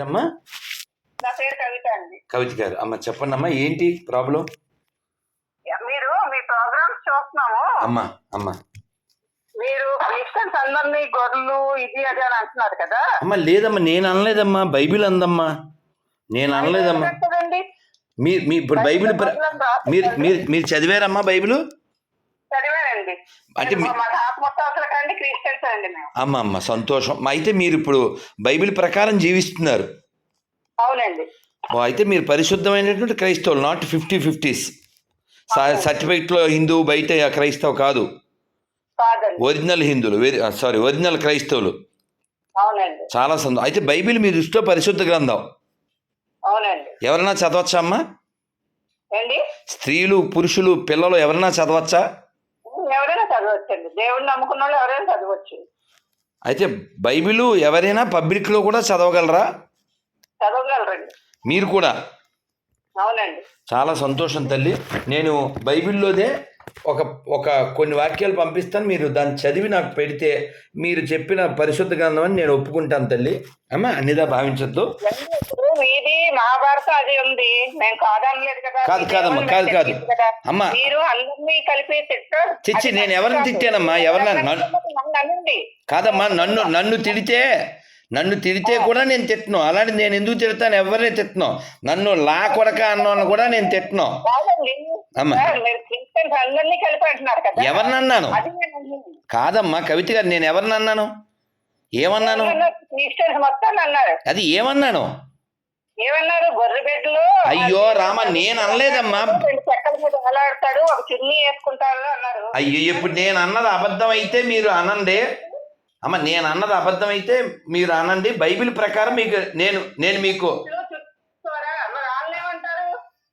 అమ్మా? నా పేరు కవిత అండి. కవిత గారు. అమ్మ చెప్పండి అమ్మా ఏంటి ప్రాబ్లం? మీరు మీ ప్రోగ్రామ్స్ చూస్తున్నాము. అమ్మా అమ్మా. మీరు క్రిస్టియన్స్ అందరినీ గొర్రెలు ఇది అది అని అంటున్నారు కదా. అమ్మ లేదమ్మా నేను అనలేదమ్మా బైబిల్ అందమ్మా. నేను అనలేదమ్మా. మీరు మీ ఇప్పుడు బైబిల్ ప్ర- మీరు మీరు మీరు చదివారమ్మా బైబిల్? చదివానండి. అంటే మీ- మా తాత మొత్తం కండి క్రిస్టియన్స్ అండి మేము. అమ్మ అమ్మ సంతోషం అయితే మీరు ఇప్పుడు బైబిల్ ప్రకారం జీవిస్తున్నారు. అవునండి. ఓ, అయితే మీరు పరిశుద్ధమైనటువంటి క్రైస్తవులు నాట్ ఫిఫ్టీ ఫిఫ్టీస్ సర్టిఫికెట్లో హిందూ బయట క్రైస్తవ కాదు. కాదండి. ఒరిజినల్ హిందువులు వెరీ సారీ ఒరిజినల్ క్రైస్తవులు. అవునండి. చాలా సంతోషం అయితే బైబిల్ మీ దృష్టిలో పరిశుద్ధ గ్రంథం. అవునండి. ఎవరైనా చదవచ్చా అమ్మా? ఏండి స్త్రీలు పురుషులు పిల్లలు ఎవరైనా చదవచ్చా? దేవుడిని నమ్ముకున్న వాళ్ళు ఎవరైనా చదవచ్చు. అయితే బైబిల్ ఎవరైనా పబ్లిక్లో కూడా చదవగలరా? చదవగలరండి. మీరు కూడా? అవునండి. చాలా సంతోషం తల్లి. నేను బైబిల్లోదే ఒక ఒక కొన్ని వాక్యాలు పంపిస్తాను. మీరు దాన్ని చదివి నాకు పెడితే మీరు చెప్పిన పరిశుద్ధ గ్రంథం అని నేను ఒప్పుకుంటాను తల్లి. అమ్మా అన్నిదా భావించద్దు. మీది మహాభారతం అది ఉంది. మేము కాదనలేదు కదా. కాదు, కాదమ్మా, కాదు, కాదు. అమ్మా. మీరు అందరినీ కలిపి చిచ్చి, నేను ఎవరిని తిట్టానమ్మా? ఎవరిని- కాదమ్మా నన్ను నన్ను తిడితే నన్ను తిడితే కూడా నేను తిట్టను. అలాంటి నేను ఎందుకు తిడతాను? ఎవరిని తిట్టను? నన్ను లా కొడక అన్నాను కూడా నేను తిట్టను. అమ్మా. అందరినీ కలిపి అంటున్నారు కదా. ఎవరిని అన్నాను అది నేను అన్నాను. కాదమ్మా కవిత గారు నేను ఎవరిని అన్నాను ఏమన్నాను క్రిస్టియన్స్ మొత్తం అన్నారు. అది ఏమన్నాను? ఏమన్నారు? అయ్యో రామ నేను అనలేదమ్మా. చెక్కల మీద వేలాడతాడు ఒక చున్నీ వేసుకుంటారు అన్నారు. అయ్యో ఇప్పుడు నేను అన్నది అబద్ధం అయితే మీరు అనండి. అమ్మ నేను అన్నది అబద్ధం అయితే మీరు అనండి. బైబిల్ ప్రకారం మీకు నేను నేను మీకు చూస్తారా మరి వాళ్ళు ఏమంటారు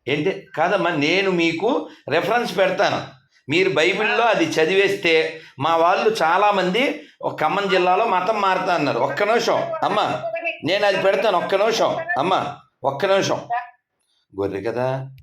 ఏంటి? కాదమ్మా నేను మీకు రెఫరెన్స్ పెడతాను. మీరు బైబిల్లో అది చదివేస్తే మా వాళ్ళు చాలామంది ఒక ఖమ్మం జిల్లాలో మతం మారుతా అన్నారు ఒక్క నిమిషం అమ్మ. నేను అది పెడతాను ఒక్క నిమిషం అమ్మ. ఒక్క నిమిషం. గొర్రె కదా.